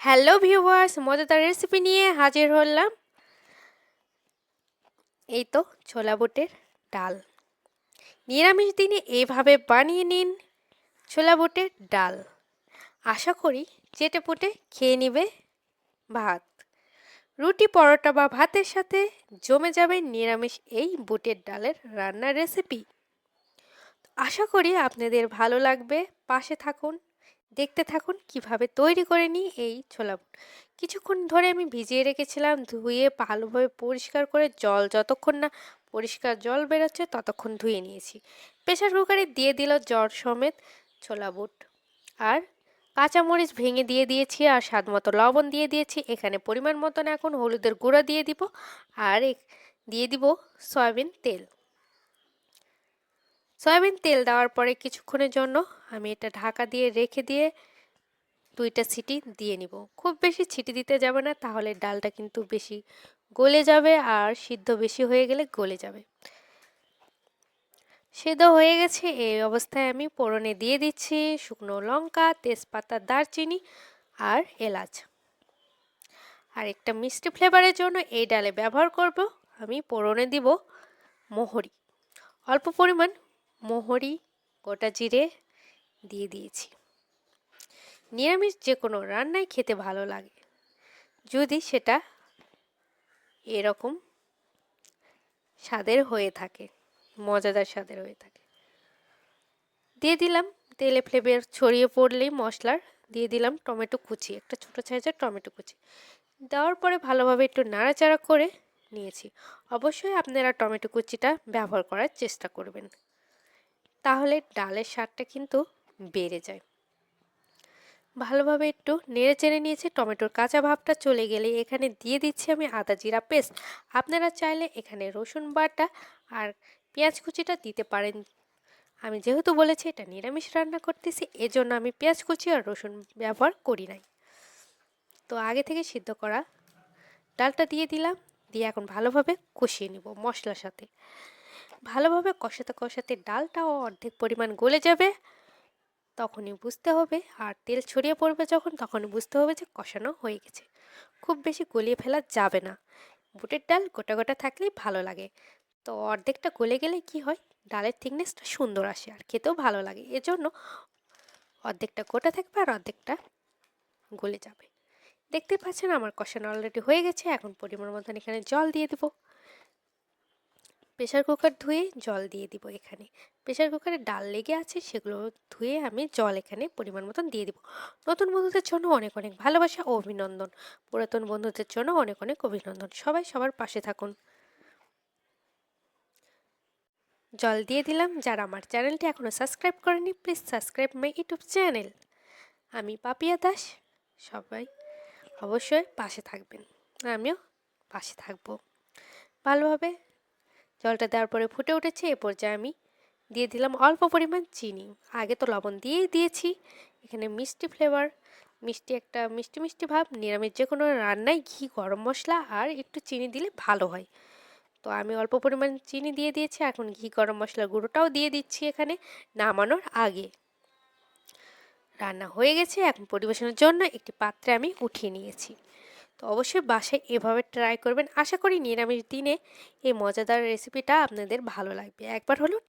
Hello viewers, মজাদার recipe নিয়ে হাজির হলাম। এই তো ছোলা বুটের ডাল। নিরামিষ দিনে এইভাবে বানিয়ে নিন ছোলা বুটের ডাল। আশা করি চেটে পুটে খেয়ে নিবে ভাত। রুটি, পরোটা বা ভাতের সাথে জমে যাবে নিরামিষ এই বুটের ডালের রান্নার রেসিপি আশা করি আপনাদের ভালো লাগবে। পাশে থাকুন। দেখতে থাকুন কীভাবে তৈরি করে নিই এই ছোলা কিছুক্ষণ ধরে আমি ভিজিয়ে রেখেছিলাম, ধুয়ে ভালোভাবে পরিষ্কার করে জল যতক্ষণ না পরিষ্কার জল বেরোচ্ছে ততক্ষণ ধুয়ে নিয়েছি। প্রেশার কুকারে দিয়ে দিল জ্বর সমেত ছোলা বুট। আর কাঁচামরিচ ভেঙে দিয়ে দিয়েছি আর স্বাদ মতো লবণ দিয়ে দিয়েছি। এখানে পরিমাণ মতন এখন হলুদের গুঁড়া দিয়ে দিব। আর দিয়ে দিব সয়াবিন তেল। সয়াবিন তেল দেওয়ার পরে কিছুক্ষণের জন্য আমি এটা ঢাকা দিয়ে রেখে দিয়ে দুইটা সিটি দিয়ে নিব। খুব বেশি ছিটি দিতে যাবে না, তাহলে ডালটা কিন্তু বেশি গলে যাবে আর সিদ্ধ বেশি হয়ে গেলে গলে যাবে। সেদ্ধ হয়ে গেছে, এই অবস্থায় আমি পোড়নে দিয়ে দিচ্ছি শুকনো লঙ্কা, তেজপাতা, দারচিনি আর এলাচ। আর একটা মিষ্টি ফ্লেভারের জন্য এই ডালে ব্যবহার করব। আমি পোড়নে দিব মোহরি। অল্প পরিমাণ মোহরি, গোটা জিরে দিয়ে দিয়েছি। নিরামিষ যে কোনো রান্নায় খেতে ভালো লাগে। যদি সেটা এরকম স্বাদের হয়ে থাকে, মজাদার স্বাদের হয়ে থাকে। দিয়ে দিলাম তেলে ফ্লেভার ছড়িয়ে পড়লেই মশলার, দিয়ে দিলাম টমেটো কুচি, একটা ছোটো সাইজের টমেটো কুচি। দেওয়ার পরে ভালোভাবে একটু নাড়াচাড়া করে নিয়েছি। অবশ্যই আপনারা টমেটো কুচিটা ব্যবহার করার চেষ্টা করবেন। তাহলে ডালের স্বাদটা কিন্তু বেড়ে যায়। ভালোভাবে একটু নেড়ে চেড়ে নিয়েছি, টমেটোর কাঁচা ভাবটা চলে গেলে এখানে দিয়ে দিচ্ছি আমি আদা জিরা পেস্ট। আপনারা চাইলে এখানে রসুন বাটা আর পেঁয়াজ কুচিটা দিতে পারেন। আমি যেহেতু বলেছি এটা নিরামিষ রান্না করতেছি, এজন্য আমি পেঁয়াজ কুচি আর রসুন ব্যবহার করি নাই। তো আগে থেকে সিদ্ধ করা ডালটা দিয়ে দিলাম, দিয়ে এখন ভালোভাবে কষিয়ে নিব মশলার সাথে। ভালোভাবে কষাতে কষাতে ডালটাও অর্ধেক পরিমাণ গলে যাবে। তখনই বুঝতে হবে আর তেল ছড়িয়ে পড়বে যখন, তখনই বুঝতে হবে যে কষানো হয়ে গেছে। খুব বেশি গলিয়ে ফেলা যাবে না। বুটের ডাল গোটা গোটা থাকলেই ভালো লাগে। তো অর্ধেকটা গলে গেলে কি হয়? ডালের থিকনেসটা সুন্দর আসে আর খেতেও ভালো লাগে। এজন্য অর্ধেকটা গোটা থাকবে আর অর্ধেকটা গলে যাবে। দেখতে পাচ্ছেন আমার কষানো অলরেডি হয়ে গেছে। এখন পরিমাণ মতন এখানে জল দিয়ে দেবো। প্রেশার কুকার ধুয়ে জল দিয়ে দিব এখানে। প্রেশার কুকারে ডাল লেগে আছে সেগুলো ধুয়ে আমি জল এখানে পরিমাণ মতন দিয়ে দিব। নতুন বন্ধুদের জন্য অনেক অনেক ভালোবাসা ও অভিনন্দন। পুরাতন বন্ধুদের জন্য অনেক অনেক অভিনন্দন। সবাই সবার পাশে থাকুন। জল দিয়ে দিলাম। যারা আমার চ্যানেলটি এখনও সাবস্ক্রাইব করেনি please subscribe my YouTube channel আমি পাপিয়া দাস। সবাই অবশ্যই পাশে থাকবেন। আমিও পাশে থাকব। ভালোভাবে জলটা দেওয়ার পরে ফুটে উঠেছে, এ পর্যায়ে আমি দিয়ে দিলাম অল্প পরিমাণ চিনি। আগে তো লবণ দিয়েই দিয়েছি। এখানে মিষ্টি ফ্লেভার মিষ্টি একটা মিষ্টি মিষ্টি ভাব, নিরামিষ যে কোনো রান্নায় ঘি, গরম মশলা আর একটু চিনি দিলে ভালো হয়। তো আমি অল্প পরিমাণ চিনি দিয়ে দিয়েছি, এখন ঘি, গরম মশলার গুঁড়োটাও দিয়ে দিচ্ছি এখানে নামানোর আগে। রান্না হয়ে গেছে, এখন পরিবেশনের জন্য একটি পাত্রে আমি উঠিয়ে নিয়েছি। তো অবশ্যই বাসায় এভাবে ট্রাই করবেন। আশা করি নিরামিষ দিনে এই মজাদার রেসিপিটা আপনাদের ভালো লাগবে। একবার হলো